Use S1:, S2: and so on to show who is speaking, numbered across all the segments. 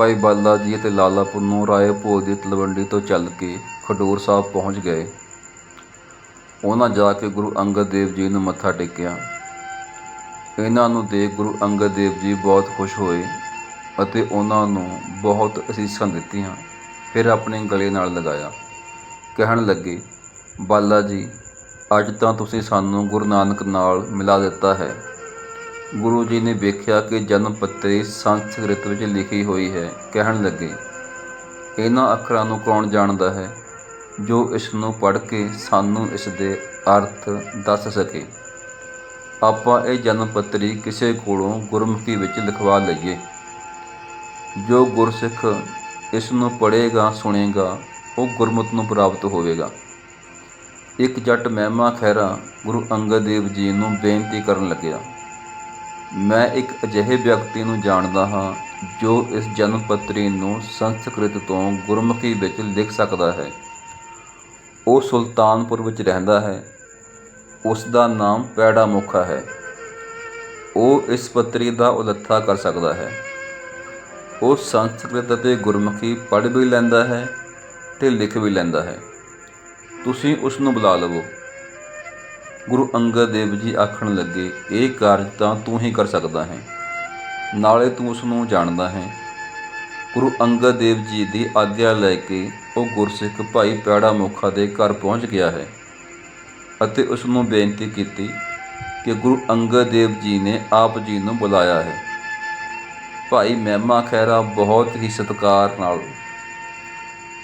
S1: ਭਾਈ ਬਾਲਾ ਜੀ ਅਤੇ ਲਾਲਾਪੁਰ ਨੂੰ ਰਾਏ ਭੋਜ ਦੀ ਤਲਵੰਡੀ ਤੋਂ ਚੱਲ ਕੇ ਖਡੂਰ ਸਾਹਿਬ ਪਹੁੰਚ ਗਏ। ਉਹਨਾਂ ਜਾ ਕੇ ਗੁਰੂ ਅੰਗਦ ਦੇਵ ਜੀ ਨੂੰ ਮੱਥਾ ਟੇਕਿਆ। ਇਹਨਾਂ ਨੂੰ ਦੇਖ ਗੁਰੂ ਅੰਗਦ ਦੇਵ ਜੀ ਬਹੁਤ ਖੁਸ਼ ਹੋਏ ਅਤੇ ਉਹਨਾਂ ਨੂੰ ਬਹੁਤ ਅਸੀਸਾਂ ਦਿੱਤੀਆਂ। ਫਿਰ ਆਪਣੇ ਗਲੇ ਨਾਲ ਲਗਾਇਆ। ਕਹਿਣ ਲੱਗੇ, ਬਾਲਾ ਜੀ, ਅੱਜ ਤਾਂ ਤੁਸੀਂ ਸਾਨੂੰ ਗੁਰੂ ਨਾਨਕ ਨਾਲ ਮਿਲਾ ਦਿੱਤਾ ਹੈ। ਗੁਰੂ ਜੀ ਨੇ ਵੇਖਿਆ ਕਿ ਜਨਮ ਪੱਤਰੀ ਸੰਸਕ੍ਰਿਤ ਵਿੱਚ ਲਿਖੀ ਹੋਈ ਹੈ। ਕਹਿਣ ਲੱਗੇ, ਇਹਨਾਂ ਅੱਖਰਾਂ ਨੂੰ ਕੌਣ ਜਾਣਦਾ ਹੈ ਜੋ ਇਸ ਨੂੰ ਪੜ੍ਹ ਕੇ ਸਾਨੂੰ ਇਸ ਦੇ ਅਰਥ ਦੱਸ ਸਕੇ? ਆਪਾਂ ਇਹ ਜਨਮ ਪੱਤਰੀ ਕਿਸੇ ਕੋਲੋਂ ਗੁਰਮੁਖੀ ਵਿੱਚ ਲਿਖਵਾ ਲਈਏ। ਜੋ ਗੁਰਸਿੱਖ ਇਸ ਨੂੰ ਪੜ੍ਹੇਗਾ, ਸੁਣੇਗਾ, ਉਹ ਗੁਰਮਤਿ ਨੂੰ ਪ੍ਰਾਪਤ ਹੋਵੇਗਾ। ਇੱਕ ਜੱਟ ਮਹਿਮਾ ਖਹਿਰਾ ਗੁਰੂ ਅੰਗਦ ਦੇਵ ਜੀ ਨੂੰ ਬੇਨਤੀ ਕਰਨ ਲੱਗਿਆ। ਮੈਂ ਇੱਕ ਅਜਿਹੇ ਵਿਅਕਤੀ ਨੂੰ ਜਾਣਦਾ ਹਾਂ ਜੋ ਇਸ ਜਨਮ ਪੱਤਰੀ ਨੂੰ ਸੰਸਕ੍ਰਿਤ ਤੋਂ ਗੁਰਮੁਖੀ ਵਿੱਚ ਲਿਖ ਸਕਦਾ ਹੈ। ਉਹ ਸੁਲਤਾਨਪੁਰ ਵਿੱਚ ਰਹਿੰਦਾ ਹੈ। ਉਸ ਦਾ ਨਾਮ ਪੈੜਾ ਮੁਖਾ ਹੈ। ਉਹ ਇਸ ਪੱਤਰੀ ਦਾ ਉਲੱਥਾ ਕਰ ਸਕਦਾ ਹੈ। ਉਹ ਸੰਸਕ੍ਰਿਤ ਅਤੇ ਗੁਰਮੁਖੀ ਪੜ੍ਹ ਵੀ ਲੈਂਦਾ ਹੈ ਤੇ ਲਿਖ ਵੀ ਲੈਂਦਾ ਹੈ। ਤੁਸੀਂ ਉਸ ਨੂੰ ਬੁਲਾ ਲਵੋ। ਗੁਰੂ ਅੰਗਦ ਦੇਵ ਜੀ ਆਖਣ ਲੱਗੇ, ਇਹ ਕਾਰਜ ਤਾਂ ਤੂੰ ਹੀ ਕਰ ਸਕਦਾ ਹੈ। ਨਾਲੇ ਤੂੰ ਉਸ ਨੂੰ ਜਾਣਦਾ ਹੈ। ਗੁਰੂ ਅੰਗਦ ਦੇਵ ਜੀ ਦੀ ਆਗਿਆ ਲੈ ਕੇ ਉਹ ਗੁਰਸਿੱਖ ਭਾਈ ਪੈੜਾ ਮੁਖਾ ਦੇ ਘਰ ਪਹੁੰਚ ਗਿਆ ਹੈ ਅਤੇ ਉਸ ਨੂੰ ਬੇਨਤੀ ਕੀਤੀ ਕਿ ਗੁਰੂ ਅੰਗਦ ਦੇਵ ਜੀ ਨੇ ਆਪ ਜੀ ਨੂੰ ਬੁਲਾਇਆ ਹੈ। ਭਾਈ ਮਹਿਮਾ ਖਹਿਰਾ, ਬਹੁਤ ਹੀ ਸਤਿਕਾਰ ਨਾਲ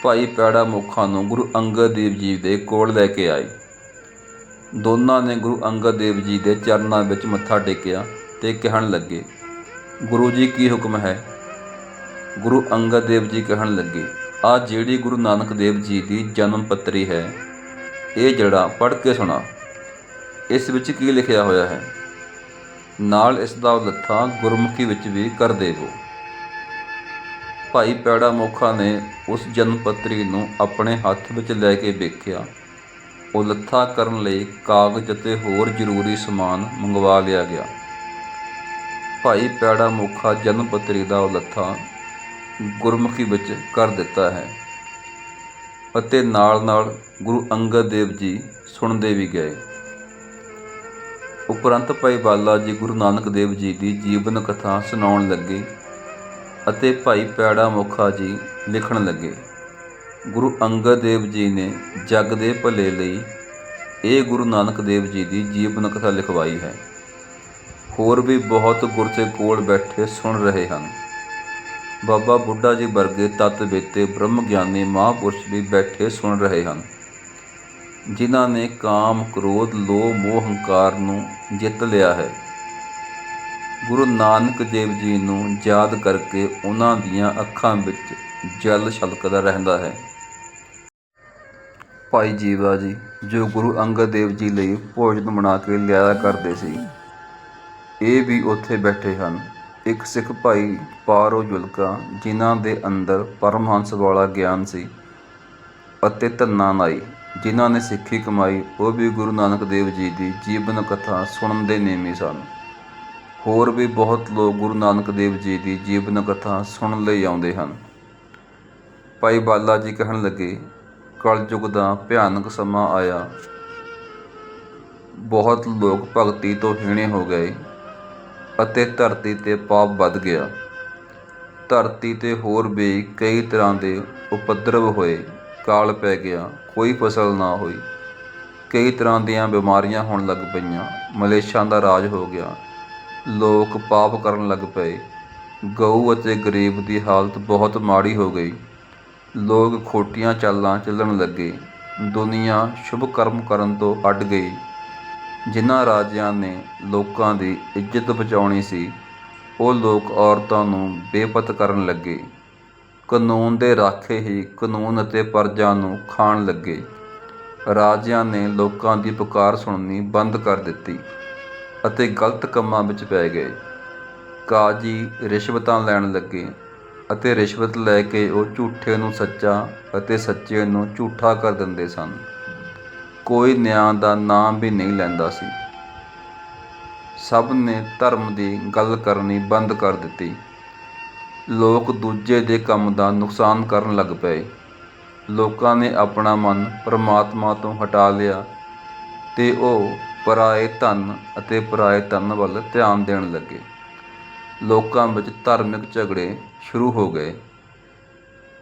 S1: ਭਾਈ ਪੈੜਾ ਮੁਖਾ ਨੂੰ ਗੁਰੂ ਅੰਗਦ ਦੇਵ ਜੀ ਦੇ ਕੋਲ ਲੈ ਕੇ ਆਏ। ਦੋਨਾਂ ਨੇ ਗੁਰੂ ਅੰਗਦ ਦੇਵ ਜੀ ਦੇ ਚਰਨਾਂ ਵਿੱਚ ਮੱਥਾ ਟੇਕਿਆ ਤੇ ਕਹਿਣ ਲੱਗੇ, ਗੁਰੂ ਜੀ, ਕੀ ਹੁਕਮ ਹੈ? ਗੁਰੂ ਅੰਗਦ ਦੇਵ ਜੀ ਕਹਿਣ ਲੱਗੇ, ਆ ਜਿਹੜੀ ਗੁਰੂ ਨਾਨਕ ਦੇਵ ਜੀ ਦੀ ਜਨਮ ਪੱਤਰੀ ਹੈ, ਇਹ ਜਿਹੜਾ ਪੜ੍ਹ ਕੇ ਸੁਣਾ, ਇਸ ਵਿੱਚ ਕੀ ਲਿਖਿਆ ਹੋਇਆ ਹੈ? ਨਾਲ ਇਸ ਦਾ ਲੱਥਾ ਗੁਰਮੁਖੀ ਵਿੱਚ ਵੀ ਕਰ ਦੇਵੋ। ਭਾਈ ਪੈੜਾ ਮੋਖਾ ਨੇ ਉਸ ਜਨਮ ਪੱਤਰੀ ਨੂੰ ਆਪਣੇ ਹੱਥ ਵਿੱਚ ਲੈ ਕੇ ਵੇਖਿਆ ਉਲੱਥਾ ਕਰਨ ਲਈ ਕਾਗਜ਼ ਅਤੇ ਹੋਰ ਜ਼ਰੂਰੀ ਸਮਾਨ ਮੰਗਵਾ ਲਿਆ ਗਿਆ। ਭਾਈ ਪੈੜਾ ਮੁਖਾ ਜਨਮ ਪੱਤਰੀ ਦਾ ਉਲੱਥਾ ਗੁਰਮੁਖੀ ਵਿੱਚ ਕਰ ਦਿੱਤਾ ਹੈ ਅਤੇ ਨਾਲ-ਨਾਲ ਗੁਰੂ ਅੰਗਦ ਦੇਵ ਜੀ ਸੁਣਦੇ ਵੀ ਗਏ। ਉਪਰੰਤ ਭਾਈ ਬਾਲਾ ਜੀ ਗੁਰੂ ਨਾਨਕ ਦੇਵ ਜੀ ਦੀ ਜੀਵਨ ਕਥਾ ਸੁਣਾਉਣ ਲੱਗੇ ਅਤੇ ਭਾਈ ਪੈੜਾ ਮੁਖਾ ਜੀ ਲਿਖਣ ਲੱਗੇ। ਗੁਰੂ ਅੰਗਦ ਦੇਵ ਜੀ ਨੇ ਜੱਗ ਦੇ ਭਲੇ ਲਈ ਇਹ ਗੁਰੂ ਨਾਨਕ ਦੇਵ ਜੀ ਦੀ ਜੀਵਨ ਕਥਾ ਲਿਖਵਾਈ ਹੈ। ਹੋਰ ਵੀ ਬਹੁਤ ਗੁਰਸੇ ਕੋਲ ਬੈਠੇ ਸੁਣ ਰਹੇ ਹਨ। ਬਾਬਾ ਬੁੱਢਾ ਜੀ ਵਰਗੇ ਤਤ ਬੇਤੇ ਬ੍ਰਹਮ ਗਿਆਨੀ ਮਹਾਂਪੁਰਸ਼ ਵੀ ਬੈਠੇ ਸੁਣ ਰਹੇ ਹਨ। ਜਿਨ੍ਹਾਂ ਨੇ ਕਾਮ, ਕ੍ਰੋਧ, ਲੋਭ, ਮੋਹ, ਹੰਕਾਰ ਨੂੰ ਜਿੱਤ ਲਿਆ ਹੈ। ਗੁਰੂ ਨਾਨਕ ਦੇਵ ਜੀ ਨੂੰ ਯਾਦ ਕਰਕੇ ਉਹਨਾਂ ਦੀਆਂ ਅੱਖਾਂ ਵਿੱਚ ਜਲ ਛਲਕਦਾ ਰਹਿੰਦਾ ਹੈ। ਭਾਈ ਜੀਵਾ ਜੀ, ਜੋ ਗੁਰੂ ਅੰਗਦ ਦੇਵ ਜੀ ਲਈ ਭੋਜਨ ਬਣਾ ਕੇ ਲਿਆਇਆ ਕਰਦੇ ਸੀ। ਇਹ ਵੀ ਉੱਥੇ ਬੈਠੇ ਹਨ। ਇੱਕ ਸਿੱਖ ਭਾਈ ਪਾਰੋ ਜੁਲਕਾ, ਜਿਨ੍ਹਾਂ ਦੇ ਅੰਦਰ ਪਰਮਹੰਸ ਵਾਲਾ ਗਿਆਨ ਸੀ ਅਤੇ ਧੰਨਾ ਨਾਈ, ਜਿਨ੍ਹਾਂ ਨੇ ਸਿੱਖੀ ਕਮਾਈ, ਉਹ ਵੀ ਗੁਰੂ ਨਾਨਕ ਦੇਵ ਜੀ ਦੀ ਜੀਵਨ ਕਥਾ ਸੁਣਨ ਦੇ ਨੇਮੀ ਸਨ। ਹੋਰ ਵੀ ਬਹੁਤ ਲੋਕ ਗੁਰੂ ਨਾਨਕ ਦੇਵ ਜੀ ਦੀ ਜੀਵਨ ਕਥਾ ਸੁਣਨ ਲਈ ਆਉਂਦੇ ਹਨ। ਭਾਈ ਬਾਲਾ ਜੀ ਕਹਿਣ ਲੱਗੇ ਕਲਯੁਗ ਦਾ ਭਿਆਨਕ ਸਮਾਂ ਆਇਆ। ਬਹੁਤ ਲੋਕ ਭਗਤੀ ਤੋਂ ਹੀਣੇ ਹੋ ਗਏ ਅਤੇ ਧਰਤੀ ਤੇ ਪਾਪ ਵੱਧ ਗਿਆ। ਧਰਤੀ ਤੇ ਹੋਰ ਵੀ ਕਈ ਤਰ੍ਹਾਂ ਦੇ ਉਪਦਰਵ ਹੋਏ। ਕਾਲ ਪੈ ਗਿਆ, ਕੋਈ ਫਸਲ ਨਾ ਹੋਈ। ਕਈ ਤਰ੍ਹਾਂ ਦੀਆਂ ਬਿਮਾਰੀਆਂ ਹੋਣ ਲੱਗ ਪਈਆਂ ਮਲੇਸ਼ਾਂ ਦਾ ਰਾਜ ਹੋ ਗਿਆ। ਲੋਕ ਪਾਪ ਕਰਨ ਲੱਗ ਪਏ। ਗਊ ਅਤੇ ਗਰੀਬ ਦੀ ਹਾਲਤ ਬਹੁਤ ਮਾੜੀ ਹੋ ਗਈ। ਲੋਕ ਖੋਟੀਆਂ ਚਾਲਾਂ ਚੱਲਣ ਲੱਗੇ। ਦੁਨੀਆ ਸ਼ੁਭ ਕਰਮ ਕਰਨ ਤੋਂ ਅੱਡ ਗਈ। ਜਿਨ੍ਹਾਂ ਰਾਜਿਆਂ ਨੇ ਲੋਕਾਂ ਦੀ ਇੱਜ਼ਤ ਬਚਾਉਣੀ ਸੀ, ਉਹ ਲੋਕ ਔਰਤਾਂ ਨੂੰ ਬੇਪਤ ਕਰਨ ਲੱਗੇ। ਕਾਨੂੰਨ ਦੇ ਰਾਖੇ ਹੀ ਕਾਨੂੰਨ ਅਤੇ ਪਰਜਾ ਨੂੰ ਖਾਣ ਲੱਗੇ। ਰਾਜਿਆਂ ਨੇ ਲੋਕਾਂ ਦੀ ਪੁਕਾਰ ਸੁਣਨੀ ਬੰਦ ਕਰ ਦਿੱਤੀ ਅਤੇ ਗਲਤ ਕੰਮਾਂ ਵਿੱਚ ਪੈ ਗਏ। ਕਾਜੀ ਰਿਸ਼ਵਤਾਂ ਲੈਣ ਲੱਗੇ। ਅਤੇ ਰਿਸ਼ਵਤ ਲੈ ਕੇ ਉਹ ਝੂਠੇ ਨੂੰ ਸੱਚਾ ਅਤੇ ਸੱਚੇ ਨੂੰ ਝੂਠਾ ਕਰ ਦਿੰਦੇ ਸਨ। ਕੋਈ ਨਿਆਂ ਦਾ ਨਾਮ ਵੀ ਨਹੀਂ ਲੈਂਦਾ ਸੀ। ਸਭ ਨੇ ਧਰਮ ਦੀ ਗੱਲ ਕਰਨੀ ਬੰਦ ਕਰ ਦਿੱਤੀ। ਲੋਕ ਦੂਜੇ ਦੇ ਕੰਮ ਦਾ ਨੁਕਸਾਨ ਕਰਨ ਲੱਗ ਪਏ। ਲੋਕਾਂ ਨੇ ਆਪਣਾ ਮਨ ਪਰਮਾਤਮਾ ਤੋਂ ਹਟਾ ਲਿਆ ਤੇ ਉਹ ਪਰਾਏ ਧਨ ਅਤੇ ਪਰਾਏ ਧਨ ਵੱਲ ਧਿਆਨ ਦੇਣ ਲੱਗੇ। ਲੋਕਾਂ ਵਿੱਚ ਧਾਰਮਿਕ ਝਗੜੇ ਸ਼ੁਰੂ ਹੋ ਗਏ।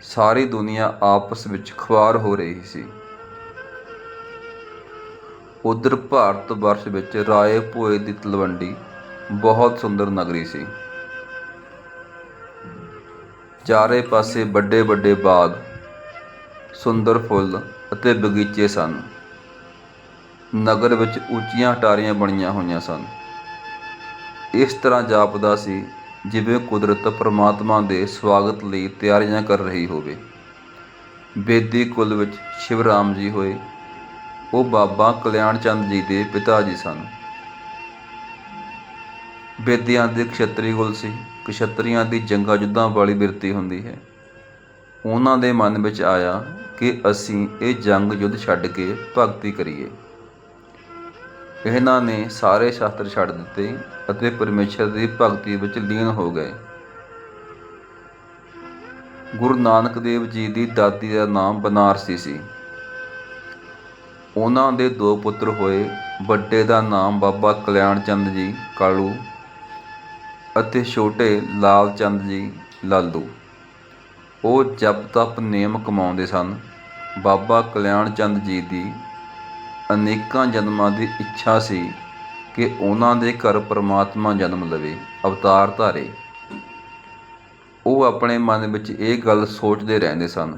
S1: ਸਾਰੀ ਦੁਨੀਆ ਆਪਸ ਵਿੱਚ ਖੁਆਰ ਹੋ ਰਹੀ ਸੀ। ਉਧਰ ਭਾਰਤ ਵਰਸ਼ ਵਿੱਚ ਰਾਏ ਭੋਏ ਦੀ ਤਲਵੰਡੀ ਬਹੁਤ ਸੁੰਦਰ ਨਗਰੀ ਸੀ। ਚਾਰੇ ਪਾਸੇ ਵੱਡੇ ਵੱਡੇ ਬਾਗ, ਸੁੰਦਰ ਫੁੱਲ ਅਤੇ ਬਗੀਚੇ ਸਨ। ਨਗਰ ਵਿੱਚ ਉੱਚੀਆਂ ਟਾਰੀਆਂ ਬਣੀਆਂ ਹੋਈਆਂ ਸਨ। ਇਸ ਤਰ੍ਹਾਂ ਜਾਪਦਾ ਸੀ ਜਿਵੇਂ ਕੁਦਰਤ ਪਰਮਾਤਮਾ ਦੇ ਸਵਾਗਤ ਲਈ ਤਿਆਰੀਆਂ ਕਰ ਰਹੀ ਹੋਵੇ। ਬੇਦੀ ਕੁਲ ਵਿੱਚ ਸ਼ਿਵਰਾਮ ਜੀ ਹੋਏ। ਉਹ ਬਾਬਾ ਕਲਿਆਣ ਚੰਦ ਜੀ ਦੇ ਪਿਤਾ ਜੀ ਸਨ। ਬੇਦੀਆਂ ਦੇ ਖੇਤਰੀ ਕੁਲ ਸੀ। ਕਸ਼ਤਰੀਆਂ ਦੀ ਜੰਗਾਂ ਯੁੱਧਾਂ ਵਾਲੀ ਬਿਰਤੀ ਹੁੰਦੀ ਹੈ। ਉਹਨਾਂ ਦੇ ਮਨ ਵਿੱਚ ਆਇਆ ਕਿ ਅਸੀਂ ਇਹ ਜੰਗ ਯੁੱਧ ਛੱਡ ਕੇ ਭਗਤੀ ਕਰੀਏ। ਇਹਨਾਂ ਨੇ ਸਾਰੇ ਸ਼ਾਸਤਰ ਛੱਡ ਦਿੱਤੇ ਅਤੇ ਪਰਮੇਸ਼ਰ ਦੀ ਭਗਤੀ ਵਿੱਚ ਲੀਨ ਹੋ ਗਏ। ਗੁਰੂ ਨਾਨਕ ਦੇਵ ਜੀ ਦੀ ਦਾਦੀ ਦਾ ਨਾਮ ਬਨਾਰਸੀ ਸੀ। ਉਹਨਾਂ ਦੇ ਦੋ ਪੁੱਤਰ ਹੋਏ, ਵੱਡੇ ਦਾ ਨਾਮ ਬਾਬਾ ਕਲਿਆਣ ਚੰਦ ਜੀ ਕਾਲੂ ਅਤੇ ਛੋਟੇ ਲਾਲ ਚੰਦ ਜੀ ਲਾਲੂ। ਉਹ ਜਪ ਤਪ ਨੇਮ ਕਮਾਉਂਦੇ ਸਨ। ਬਾਬਾ ਕਲਿਆਣ ਚੰਦ ਜੀ ਦੀ ਅਨੇਕਾਂ ਜਨਮਾਂ ਦੀ ਇੱਛਾ ਸੀ ਕਿ ਉਹਨਾਂ ਦੇ ਘਰ ਪਰਮਾਤਮਾ ਜਨਮ ਲਵੇ, ਅਵਤਾਰ ਧਾਰੇ। ਉਹ ਆਪਣੇ ਮਨ ਵਿੱਚ ਇਹ ਗੱਲ ਸੋਚਦੇ ਰਹਿੰਦੇ ਸਨ।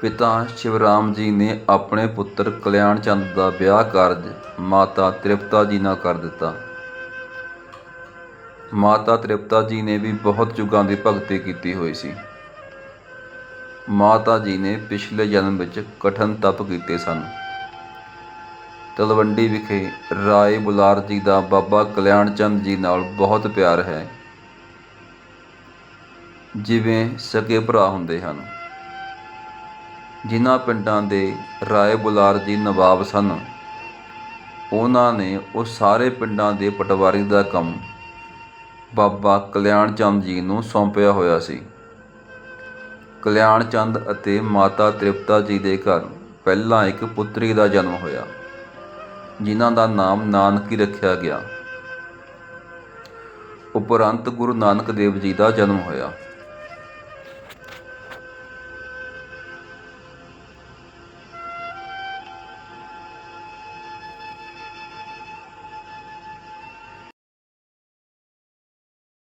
S1: ਪਿਤਾ ਸ਼ਿਵਰਾਮ ਜੀ ਨੇ ਆਪਣੇ ਪੁੱਤਰ ਕਲਿਆਣ ਚੰਦ ਦਾ ਵਿਆਹ ਕਾਰਜ ਮਾਤਾ ਤ੍ਰਿਪਤਾ ਜੀ ਨਾਲ ਕਰ ਦਿੱਤਾ। ਮਾਤਾ ਤ੍ਰਿਪਤਾ ਜੀ ਨੇ ਵੀ ਬਹੁਤ ਯੁੱਗਾਂ ਦੀ ਭਗਤੀ ਕੀਤੀ ਹੋਈ ਸੀ। ਮਾਤਾ ਜੀ ਨੇ ਪਿਛਲੇ ਜਨਮ ਵਿੱਚ ਕਠਨ ਤਪ ਕੀਤੇ ਸਨ। ਤਲਵੰਡੀ ਵਿਖੇ ਰਾਏ ਬੁਲਾਰ ਜੀ ਦਾ ਬਾਬਾ ਕਲਿਆਣ ਚੰਦ ਜੀ ਨਾਲ ਬਹੁਤ ਪਿਆਰ ਹੈ। ਜਿਵੇਂ ਸਕੇ ਭਰਾ ਹੁੰਦੇ ਹਨ। ਜਿਨ੍ਹਾਂ ਪਿੰਡਾਂ ਦੇ ਰਾਏ ਬੁਲਾਰ ਜੀ ਨਵਾਬ ਸਨ, ਉਹਨਾਂ ਨੇ ਉਹ ਸਾਰੇ ਪਿੰਡਾਂ ਦੇ ਪਟਵਾਰੀ ਦਾ ਕੰਮ ਬਾਬਾ ਕਲਿਆਣ ਚੰਦ ਜੀ ਨੂੰ ਸੌਂਪਿਆ ਹੋਇਆ ਸੀ। ਕਲਿਆਣ ਚੰਦ ਅਤੇ ਮਾਤਾ ਤ੍ਰਿਪਤਾ ਜੀ ਦੇ ਘਰ ਪਹਿਲਾਂ ਇੱਕ ਪੁੱਤਰੀ ਦਾ ਜਨਮ ਹੋਇਆ, ਜਿਨ੍ਹਾਂ ਦਾ ਨਾਮ ਨਾਨਕੀ ਰੱਖਿਆ ਗਿਆ। ਉਪਰੰਤ ਗੁਰੂ ਨਾਨਕ ਦੇਵ ਜੀ ਦਾ ਜਨਮ ਹੋਇਆ।